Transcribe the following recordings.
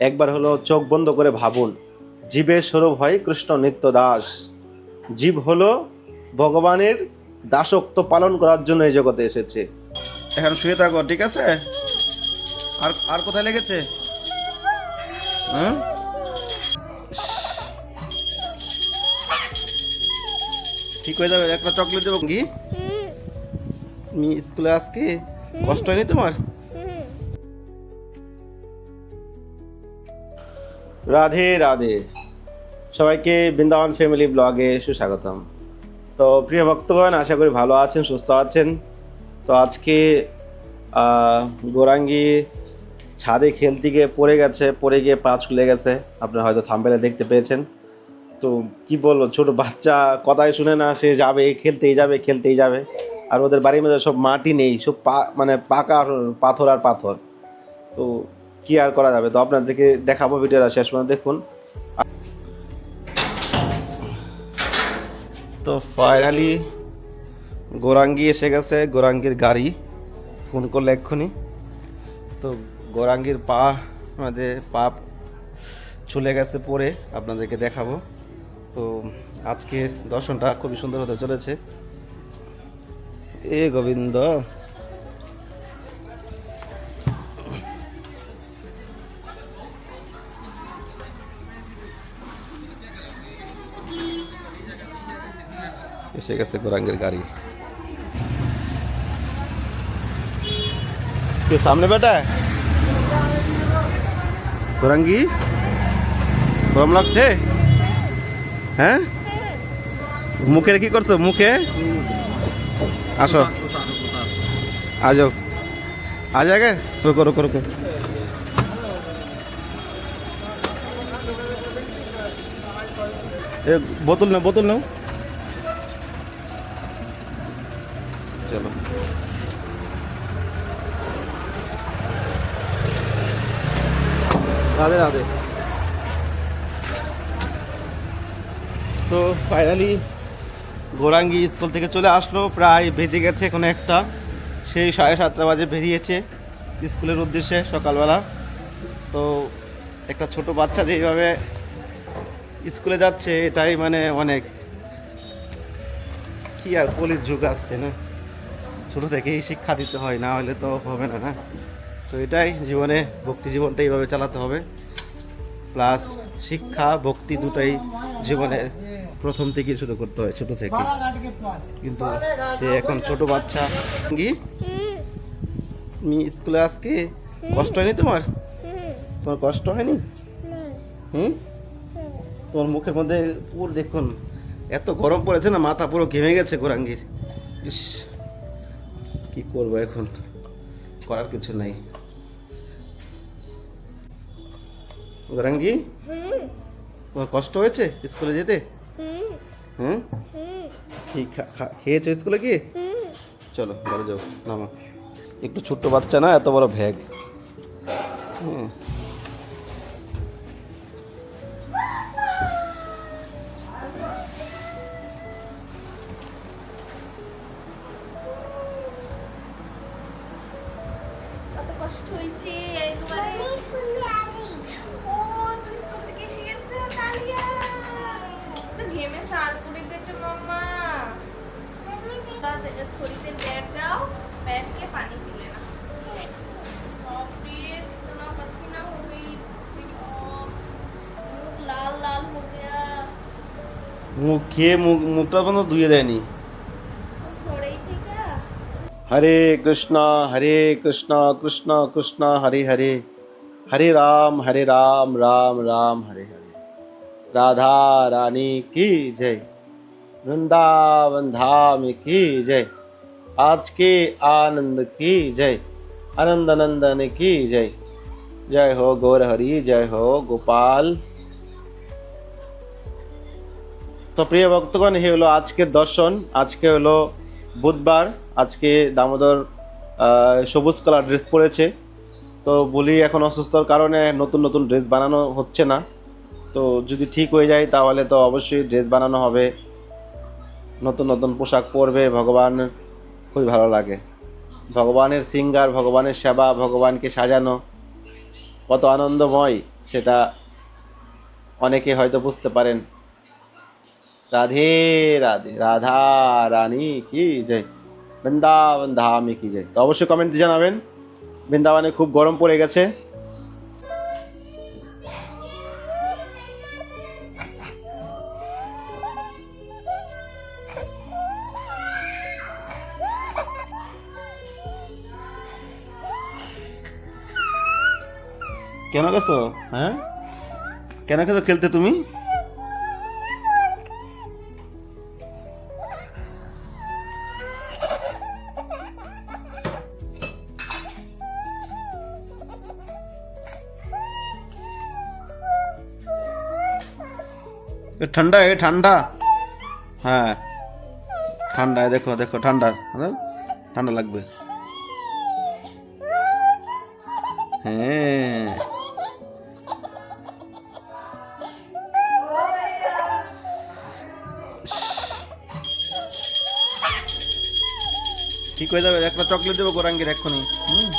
একবার হলো চোখ বন্ধ করে ভাবুন জীবের স্বরূপ হয় কৃষ্ণ নিত্য দাস। জীব হলো ভগবানের দাসত্ব পালন করার জন্য এই জগতে এসেছে। এখন শুয়ে থাকো ঠিক আছে? আর আর কোথায় লেগেছে? হুম ঠিক হয়ে যাবে একটা চকলেট দেবো কি? তুমি স্কুলে আজকে কষ্ট হয়নি তোমার? রাধে রাধে। সবাইকে বৃন্দাবন ফ্যামিলি ব্লগে সুস্বাগতম। তো প্রিয় ভক্তগণ, আশা করি ভালো আছেন, সুস্থ আছেন। তো আজকে গোরাঙ্গি ছাদে খেলতে গিয়ে পড়ে গেছে, পড়ে গিয়ে পা ছুলে গেছে। আপনারা হয়তো থাম্বেলে দেখতে পেয়েছেন। তো কি বলব, ছোট বাচ্চা, কথাই শুনে না, সে যাবে, খেলতেই যাবে খেলতেই যাবে। আর ওদের বাড়ির মধ্যে সব মাটি নেই, সব পা মানে পাকা পাথর আর পাথর। তো কি আর করা যাবে? তো আপনাদেরকে দেখাবো ভিডিওটা শেষ পর্যন্ত দেখুন। তো ফাইনালি গোরাঙ্গি এসে গেছে, গোরাঙ্গির গাড়ি। ফোন করলে এক্ষুনি। তো গোরাঙ্গির পা, আমাদের পা চলে গেছে পরে আপনাদেরকে দেখাবো। তো আজকের দর্শনটা খুবই সুন্দর হতে চলেছে। এ গোবিন্দ এসে গেছে গোরাঙ্গের গাড়ি কে সামনে বেটা গোরাঙ্গি গরম লাগছে হ্যাঁ মুখে কি করছো মুখে আসো आ जाओ आ जाएगा रुको रुको रुको ए बोतल ना बोतल ना রাধে রাধে। তো ফাইনালি গোরাঙ্গি স্কুল থেকে চলে আসলো, প্রায় বেজে গেছে এখন একটা। সেই সাড়ে সাতটা বাজে বেরিয়েছে স্কুলের উদ্দেশ্যে সকালবেলা। তো একটা ছোট বাচ্চা যেইভাবে স্কুলে যাচ্ছে, এটাই মানে অনেক কি আর কলির যুগ আসছে না? ছোটো থেকেই শিক্ষা দিতে হয়, না হলে তো হবে না না? তো এটাই জীবনে, ভক্তি জীবনটা এইভাবে চালাতে হবে। প্লাস শিক্ষা, ভক্তি দুটাই জীবনে প্রথম থেকেই শুরু করতে হয়, ছোট থেকে কিন্তু সে এখন ছোট বাচ্চা। কি? তুমি স্কুলে আজকে কষ্ট হয়নি তোমার? তোমার কষ্ট হয়নি? হুম? তোমার মুখের মধ্যে পুরো দেখুন, এত গরম পড়েছে না, মাথা পুরো ঘেমে গেছে গোরাঙ্গির। ইস, কি করব এখন? করার কিছু নাই। গোরাঙ্গি তোমার কষ্ট হয়েছে স্কুলে যেতে? হুম। কি খেয়েছো স্কুলে কি? চলো ঘরে যাও। নামা। একটু ছোট্ট বাচ্চা না এত বড় ভ্যাগ হুম। थोड़ी देर बैठ जाओ बैठ के पानी पी लेना। इतना पसीना हो गई। मुख लाल लाल हो गया। मुख के देनी हरे कृष्णा हरे कृष्णा कृष्णा कृष्णा हरे हरे। हरे राम हरे राम राम राम हरे हरे। राधा रानी की जय। वृंदावन धाम की जय आज के आनंद की जय आनंद नंदन की जय जय हो गौर हरि जय हो गोपाल তো প্রিয় ভক্তগণ এই হলো আজকের দর্শন আজকে হলো বুধবার আজকে দামোদর আহ, সবুজ কালার ড্রেস পরেছে তো বলি এখন অসুস্থর কারণে নতুন নতুন ড্রেস বানানো হচ্ছে না তো যদি ঠিক হয়ে যায় তাহলে তো অবশ্যই ড্রেস বানানো হবে নতুন নতুন পোশাক পরবে, ভগবান খুবই ভালো লাগে। ভগবানের সিঙ্গার, ভগবানের সেবা, ভগবানকে সাজানো, কত আনন্দময়, সেটা অনেকে হয়তো বুঝতে পারেন। রাধে রাধে, রাধা রানী কি জয়, বৃন্দাবন ধামে কি জয়। তো অবশ্যই কমেন্টে জানাবেন। বৃন্দাবনে খুব গরম পড়ে গেছে। কেন গেছো? হ্যাঁ? কেন গেছো খেলতে তুমি? এ, ঠান্ডা এ, ঠান্ডা। হ্যাঁ। ঠান্ডা, এ, দেখো দেখো, ঠান্ডা। হ্যাঁ? ঠান্ডা ঠিক হয়ে যাবে, একটা চকলেট দেবো গোরাঙ্গির এক্ষুনি। হুম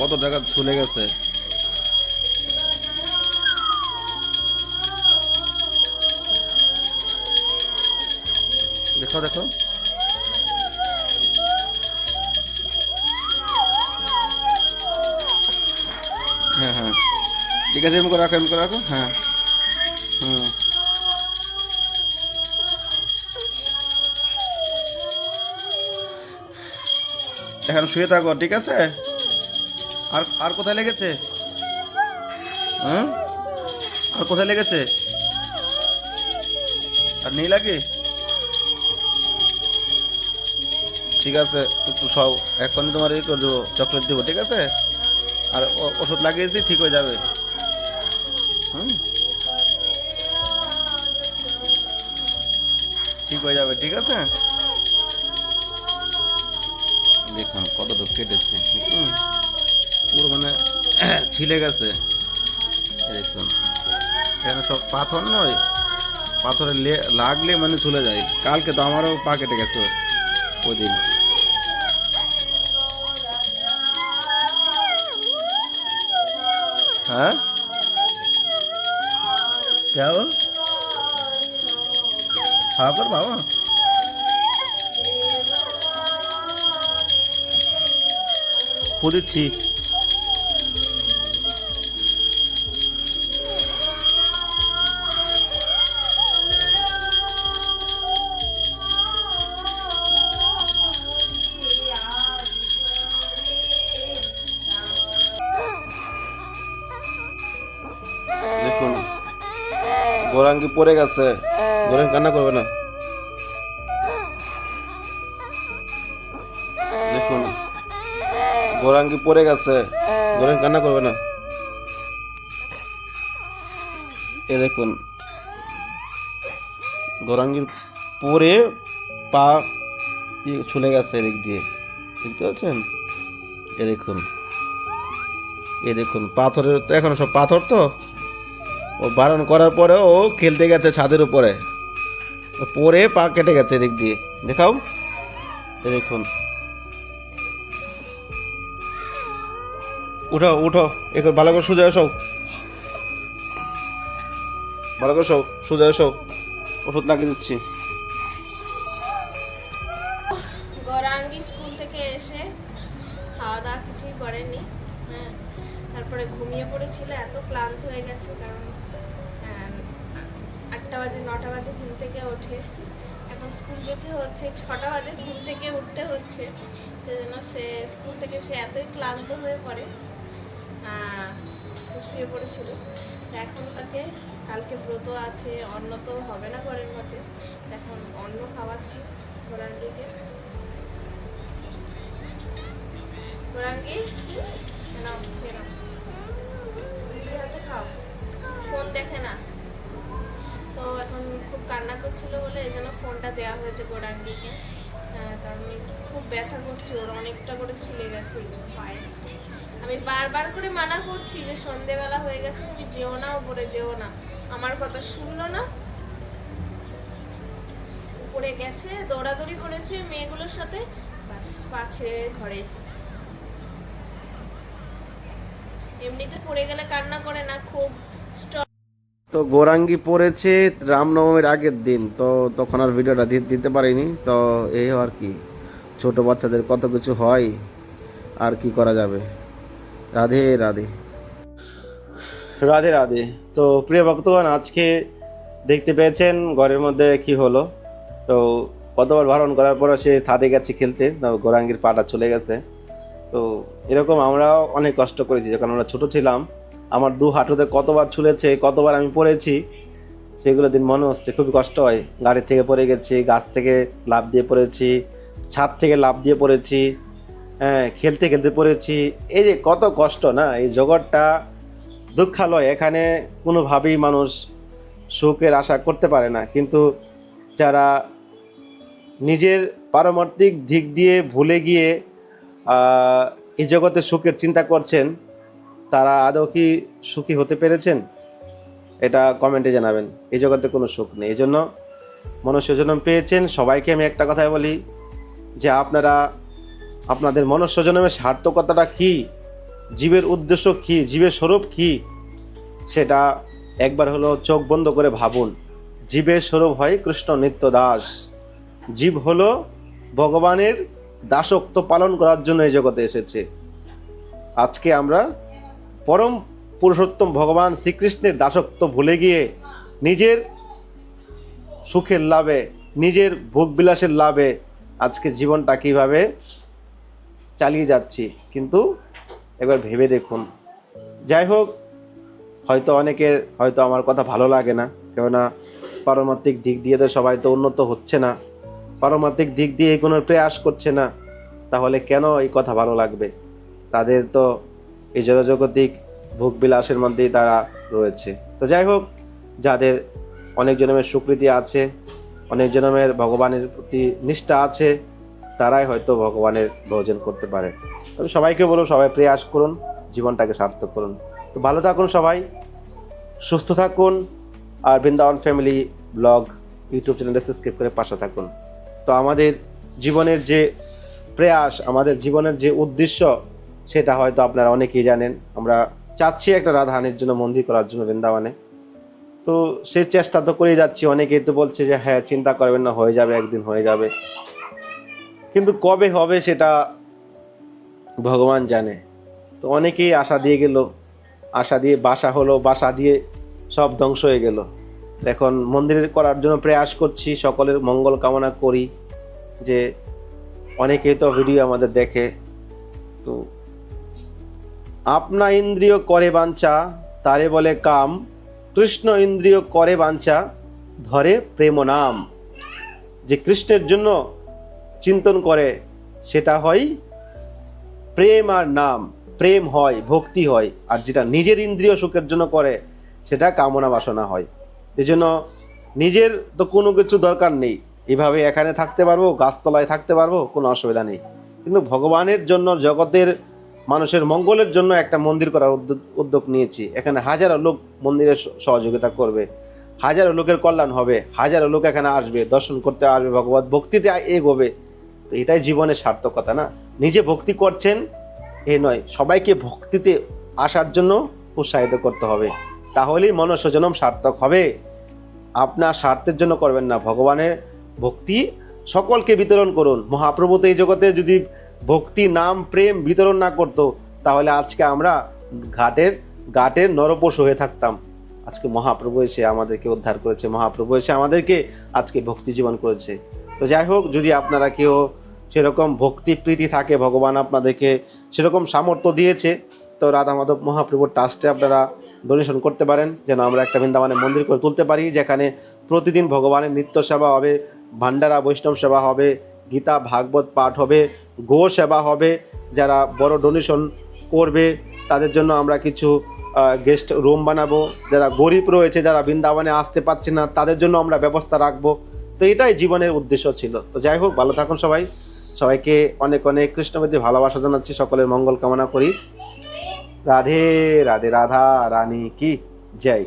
কত টাকা চলে গেছে। দেখো দেখো। হ্যাঁ হ্যাঁ। ঠিক আছে এম করে রাখো এম করে রাখো হ্যাঁ। হুম। এখন শুয়ে থাকো, ঠিক আছে? আর আর কোথায় লেগেছে? হুম আর কোথায় লেগেছে? আর নেই লাগে ঠিক আছে, একটু সব এখন তোমার এই করে দেবো, চকলেট দেবো, ঠিক আছে? আর ওষুধ লাগিয়েছি, ঠিক হয়ে যাবে। হুম। ঠিক হয়ে যাবে ঠিক আছে? দেখুন কতটুকু কেটেছে পুরো মানে ছিলে গেছে। দেখুন। এখানে সব পাথর নয় পাথরে লে- লাগলে মানে চলে যায়। কালকে তো আমারও পা কেটে গেছে ওই দিন। हाँ क्या हो हाँ पर बाबा पूरी ठीक গোরাঙ্গি পড়ে গেছে। গোরাঙ্গি কান্না করবে না। দেখুন গোরাঙ্গি পড়ে গেছে। গোরাঙ্গি কান্না করবে না। এ দেখুন গোরাঙ্গির পরে পা ছুলে গেছে এদিক দিয়ে। দেখতে পাচ্ছেন এ দেখুন এ দেখুন পাথরের তো এখন সব পাথর তো? ও বারণ করার পরে ও খেলতে গেছে ছাদের উপরে। পরে পা কেটে গেছে এদিক দিয়ে। দেখাও। দেখুন। উঠো উঠো এখন ভালো করে সোজা এসো। ভালো করে সব সোজা এসো। ওষুধ লাগিয়ে দিচ্ছি। থেকে ওঠে। এখন স্কুল যেতে হচ্ছে, ছটা বাজে ঘুম থেকে উঠতে হচ্ছে। সেজন্য সে স্কুল থেকে সে এতই ক্লান্ত হয়ে পড়ে তো শুয়ে পড়েছিল। এখন তাকে কালকে ব্রত আছে, অন্ন তো হবে না ঘরের মধ্যে। এখন অন্ন খাওয়াচ্ছি ঘোরাঙ্গিকে নাও নিজে হাতে খাও। ফোন দেখে। কান্না করছিল বলে এই জন্য ফোনটা দেওয়া হয়েছে গোরাঙ্গিকে আহ, কারণ খুব ব্যথা করছে ওর অনেকটা করে ছিলে গেছে আমি বারবার করে মানা করছি যে সন্ধেবেলা হয়ে গেছে তুমি যেও না উপরে যেও না। আমার কথা শুনলো না। উপরে গেছে দৌড়াদৌড়ি করেছে মেয়েগুলোর সাথে বাস পা ছেড়ে ঘরে এসেছে। এমনিতে পড়ে গেলে কান্না করে না খুব তো গোরাঙ্গি পড়েছে রামনবমীর আগের দিন, তো তখন আর ভিডিওটা দিতে পারিনি। তো এই আর কি, ছোট বাচ্চাদের কত কিছু হয়, আর কি করা যাবে? রাধে রাধে। রাধে রাধে। তো প্রিয় ভক্তগণ, আজকে দেখতে পেয়েছেন ঘরের মধ্যে কি হলো। তো কতবার বারণ করার পর সে ছাদে গেছে খেলতে, তো গোরাঙ্গির পাটা চলে গেছে। তো এরকম আমরাও অনেক কষ্ট করেছি, যখন আমরা ছোট ছিলাম আমার দু হাঁটুতে কতবার ছুলেছে, কতবার আমি পড়েছি, সেগুলো দিন মনে হচ্ছে, খুবই কষ্ট হয়। গাড়ি থেকে পড়ে গেছি, গাছ থেকে লাফ দিয়ে পড়েছি, ছাদ থেকে লাফ দিয়ে পড়েছি হ্যাঁ খেলতে খেলতে পড়েছি। এই যে কত কষ্ট না, এই জগৎটা দুঃখালয়, এখানে কোনোভাবেই মানুষ সুখের আশা করতে পারে না। কিন্তু যারা নিজের পারমার্থিক দিক দিয়ে ভুলে গিয়ে এই জগতে সুখের চিন্তা করছেন তারা আদৌ কি সুখী হতে পেরেছেন? এটা কমেন্টে জানাবেন। এই জগতে কোনো সুখ নেই। এই জন্য মনুষ্য জন্ম পেয়েছেন। সবাইকে আমি একটা কথাই বলি যে আপনারা, আপনাদের মনুষ্য জন্মের সার্থকতাটা কী? জীবের উদ্দেশ্য কী? জীবের স্বরূপ কী? সেটা একবার হলো চোখ বন্ধ করে ভাবুন। জীবের স্বরূপ হয় কৃষ্ণ নিত্য দাস। জীব হলো ভগবানের দাসত্ব পালন করার জন্য এই জগতে এসেছে। আজকে আমরা পরম পুরুষোত্তম ভগবান শ্রীকৃষ্ণের দাসত্ব ভুলে গিয়ে নিজের সুখের লাভে, নিজের ভোগবিলাসের লাভে আজকে জীবনটা কীভাবে চালিয়ে যাচ্ছি কিন্তু একবার ভেবে দেখুন। যাই হোক, হয়তো অনেকের, হয়তো আমার কথা ভালো লাগে না, কেননা পারমার্থিক দিক দিয়ে তো সবাই তো উন্নত হচ্ছে না। পারমাত্মিক দিক দিয়ে এগোনোর প্রয়াস করছে না, তাহলে কেন এই কথা ভালো লাগবে? তাদের তো এই জড়জগতিক ভোগবিলাসের মধ্যেই তারা রয়েছে। তো যাই হোক, যাদের অনেক জনমের স্বীকৃতি আছে, অনেক জনমের ভগবানের প্রতি নিষ্ঠা আছে, তারাই হয়তো ভগবানের ভোজন করতে পারে। তবে সবাইকে বলুন, সবাই প্রয়াস করুন, জীবনটাকে সার্থক করুন। তো ভালো থাকুন সবাই, সুস্থ থাকুন, আর বৃন্দাবন ফ্যামিলি ব্লগ, ইউটিউব চ্যানেলটা সাবস্ক্রাইব করে পাশে থাকুন। তো আমাদের জীবনের যে প্রয়াস, আমাদের জীবনের যে উদ্দেশ্য সেটা হয়তো আপনারা অনেকেই জানেন। আমরা চাচ্ছি একটা রাধাহানির জন্য মন্দির করার জন্য বৃন্দাবনে। তো সে চেষ্টা তো করেই যাচ্ছি। অনেকেই তো বলছে যে হ্যাঁ চিন্তা করবেন না, হয়ে যাবে, একদিন হয়ে যাবে। কিন্তু কবে হবে সেটা ভগবান জানে। তো অনেকেই আশা দিয়ে গেল। আশা দিয়ে বাসা হলো, বাসা দিয়ে সব ধ্বংস হয়ে গেল। এখন মন্দিরের করার জন্য প্রয়াস করছি, সকলের মঙ্গল কামনা করি যে অনেকেই তো ভিডিও আমাদের দেখে। তো আপনা ইন্দ্রিয় করে বাঞ্ছা, তারে বলে কাম কৃষ্ণ ইন্দ্রিয় করে বাঞ্ছা, ধরে প্রেম নাম। যে কৃষ্ণের জন্য চিন্তন করে, সেটা হয় প্রেম আর নাম। প্রেম হয়, ভক্তি হয়, আর যেটা নিজের ইন্দ্রিয় সুখের জন্য করে, সেটা কামনা বাসনা হয়। এই জন্য নিজের তো কোনো কিছু দরকার নেই। এভাবে এখানে থাকতে পারব, গাছতলায় থাকতে পারব, কোনো অসুবিধা নেই। কিন্তু ভগবানের জন্য জগতের মানুষের মঙ্গলের জন্য একটা মন্দির করার উদ্যোগ নিয়েছি। এখানে হাজারো লোক মন্দিরের সহযোগিতা করবে। হাজারো লোকের কল্যাণ হবে। হাজারো লোক এখানে আসবে, দর্শন করতে আসবে, ভগবত ভক্তিতে এগোবে। তো এটাই জীবনের সার্থকতা না? নিজে ভক্তি করছেন, এ নয়, সবাইকে ভক্তিতে আসার জন্য উৎসাহিত করতে হবে। তাহলেই মনুষ্য জনম সার্থক হবে। আপনার স্বার্থের জন্য করবেন না। ভগবানের ভক্তি সকলকে বিতরণ করুন। মহাপ্রভু তো এই জগতে যদি ভক্তি, নাম, প্রেম বিতরণ না করতো, তাহলে আজকে আমরা ঘাটের ঘাটের নরপশু হয়ে থাকতাম। আজকে মহাপ্রভু এসে আমাদেরকে উদ্ধার করেছে, মহাপ্রভু এসে আমাদেরকে আজকে ভক্তি জীবন করেছে। তো যাই হোক, যদি আপনারা কেউ সেরকম ভক্তি প্রীতি থাকে, ভগবান আপনাদেরকে সেরকম সামর্থ্য দিয়েছে, তো রাধা মাধব মহাপ্রভুর ট্রাস্টে আপনারা ডোনেশন করতে পারেন, যেন আমরা একটা বৃন্দাবনের মন্দির করে তুলতে পারি, যেখানে প্রতিদিন ভগবানের নিত্য সেবা হবে ভান্ডারা বৈষ্ণব সেবা হবে, গীতা, ভাগবত পাঠ হবে গো সেবা হবে, যারা বড় ডোনেশন করবে, তাদের জন্য আমরা কিছু গেস্ট রুম বানাবো। যারা গরিব রয়েছে, যারা বৃন্দাবনে আসতে পারছে না, তাদের জন্য আমরা ব্যবস্থা রাখব। তো এটাই জীবনের উদ্দেশ্য ছিল। তো যাই হোক, ভালো থাকুন সবাই। সবাইকে অনেক অনেক কৃষ্ণবেদী ভালোবাসা জানাচ্ছি। সকলের মঙ্গল কামনা করি। রাধে রাধে, রাধা, রানী কি? জয়।